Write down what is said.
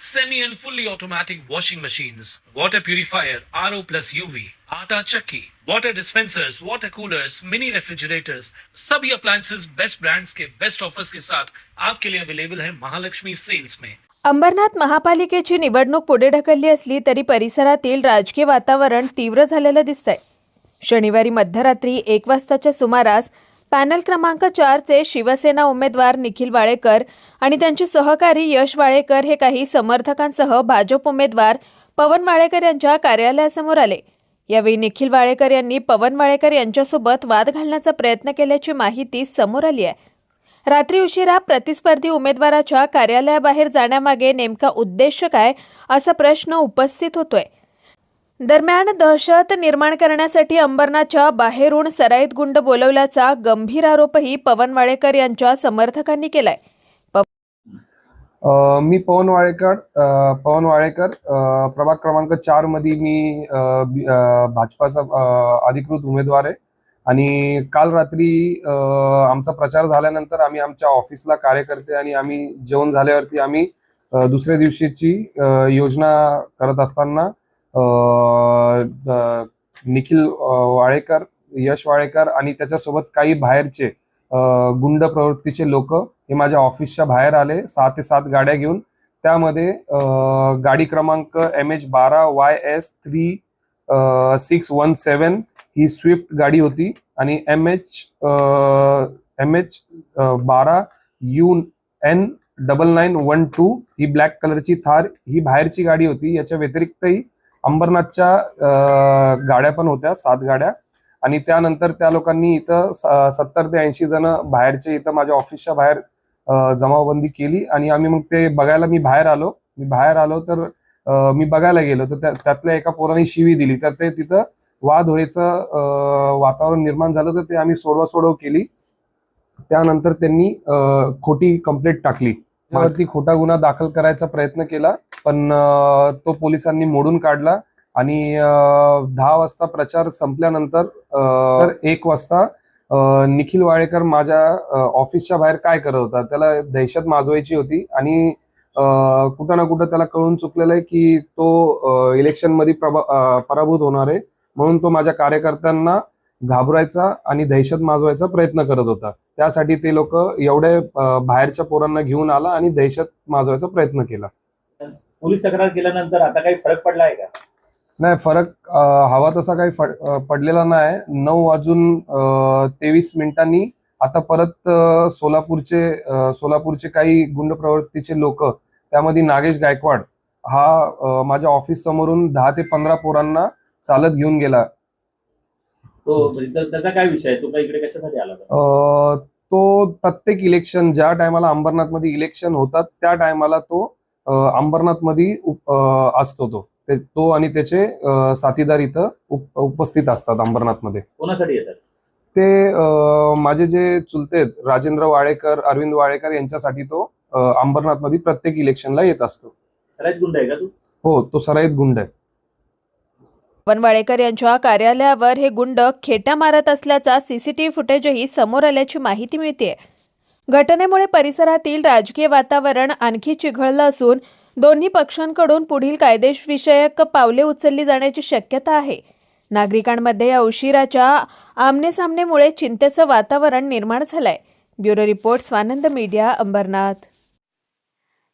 semi and fully automatic washing machines, water purifier, RO plus UV, आटा चक्की, water dispensers, water coolers, mini refrigerators, सभी appliances best brands के best offers के साथ आपके लिए अवेलेबल है महालक्ष्मी सेल्स में अंबरनाथ महापालिकेची निवडणूक पुढे ढकलली असली तरी परिसरातील राजकीय वातावरण तीव्र झालेलं दिसतंय. शनिवारी मध्यरात्री एक वाजताच्या सुमारास पॅनल क्रमांक चारचे शिवसेना उमेदवार निखिल वाळेकर आणि त्यांचे सहकारी यश वाळेकर हे काही समर्थकांसह भाजप उमेदवार पवन वाळेकर यांच्या कार्यालयासमोर आले. यावेळी निखिल वाळेकर यांनी पवन वाळेकर यांच्यासोबत वाद घालण्याचा प्रयत्न केल्याची माहिती समोर आली आहे. रात्री उशिरा प्रतिस्पर्धी उमेदवाराच्या कार्यालयाबाहेर जाण्यामागे नेमका उद्देश काय असा प्रश्न उपस्थित होतोय. दरम्यान दहशत निर्माण करण्यासाठी अंबरनाथच्या बाहेरून सराईत गुंड बोलवल्याचा गंभीर आरोपही पवन वाळेकर यांच्या समर्थकांनी केलाय. मी पवन वाळेकर पवन वाळेकर प्रभाग क्रमांक चारमध्ये मी अ, भाजपाचा अधिकृत उमेदवार आहे. आणि काल रात्री आमचा प्रचार झाल्यानंतर आम्ही आमच्या ऑफिसला कार्यकर्ते आणि आम्ही जेवण झाल्यावरती आम्ही दुसऱ्या दिवशीची योजना करत असताना निखिल वाळेकर यश वाळेकर आणि त्याच्यासोबत काही बाहेरचे गुंड प्रवृत्तीचे लोक हे माझ्या ऑफिसच्या बाहेर आले. सहा ते सात गाड्या घेऊन. त्यामध्ये गाडी क्रमांक एम एच बारा Y S three six one seven ही स्विफ्ट गाडी होती. आणि एम एच एम एच बारा U N double nine one two ही ब्लॅक कलरची थार ही बाहेरची गाडी होती. याच्या व्यतिरिक्तही अंबरनाथच्या गाड्या पण होत्या सात गाड्या. आणि त्यानंतर त्या लोकांनी इथं सत्तर ते ऐंशी जण बाहेरचे इथं माझ्या ऑफिसच्या बाहेर जमावबंदी केली. आणि आम्ही मग ते बघायला मी बाहेर आलो. मी बाहेर आलो तर मी बघायला गेलो. तर त्या- त्यातल्या एका पोराने शिवी दिली. तर ते तिथं वाद व्हायचं वातावरण निर्माण झालं. तर ते आम्ही सोडवा सोडव केली. त्यानंतर त्यांनी खोटी कंप्लेंट टाकली. वरती खोटा गुन्हा दाखल करायचा प्रयत्न केला पण तो पोलिसांनी मोडून काढला आणि दहा वाजता प्रचार संपल्यानंतर एक वाजता निखिल वाळेकर माझ्या ऑफिसच्या बाहेर काय करत होता त्याला दहशत माजवायची होती आणि कुठं ना कुठं त्याला कळून चुकलेलं आहे की तो इलेक्शनमध्ये प्रभा- पराभूत होणार आहे. म्हणून तो माझ्या कार्यकर्त्यांना घाबरायचा आणि दहशत माजवायचा प्रयत्न करत होता. त्यासाठी ते लोक एवढे बाहेरच्या पोरांना घेऊन आला आणि दहशत माजवायचा प्रयत्न केला. पोलीस तक्रार केल्यानंतर आता काही फरक पडला आहे का? नाही फरक हवा तसा काही पडलेला नाही. नऊ वाजून तेवीस मिनिटांनी आता परत सोलापूरचे सोलापूरचे काही गुंड प्रवृत्तीचे लोक त्यामध्ये नागेश गायकवाड हा माझ्या ऑफिस समोरून दहा ते पंधरा पोरांना चालत घेऊन गेला. तो म्हणजे त्या- त्याचा काय विषय आहे? तो काही इकडे कशासाठी आला होता? अ, तो प्रत्येक इलेक्शन ज्या टायमाला अंबरनाथमध्ये इलेक्शन होतात त्या टायमाला तो अंबरनाथमध्ये असतो तो. ते- तो आणि त्याचे अ, साथीदार इथं उप- उपस्थित असतात अंबरनाथमध्ये. कोणासाठी येतात? ते अ, माझे जे चुलते आहेत, राजेंद्र वाळेकर अरविंद वाळेकर यांच्यासाठी तो अ, अंबरनाथमध्ये प्रत्येक इलेक्शनला येत असतो. सराईत गुंड आहे का तू? हो तो सराईत गुंड आहे. पवन वाळेकर यांच्या कार्यालयावर हे गुंड खेट्या मारत असल्याचा सीसीटीव्ही फुटेजही समोर आल्याची माहिती मिळते घटनेमुळे परिसरातील राजकीय वातावरण आणखी चिघळलं असून दोन्ही पक्षांकडून पुढील कायदेविषयक पावले उचलली जाण्याची शक्यता आहे. नागरिकांमध्ये या उशिराच्या आमनेसामनेमुळे चिंतेचं वातावरण निर्माण झालंय. Bureau report Swanand media Ambarnath.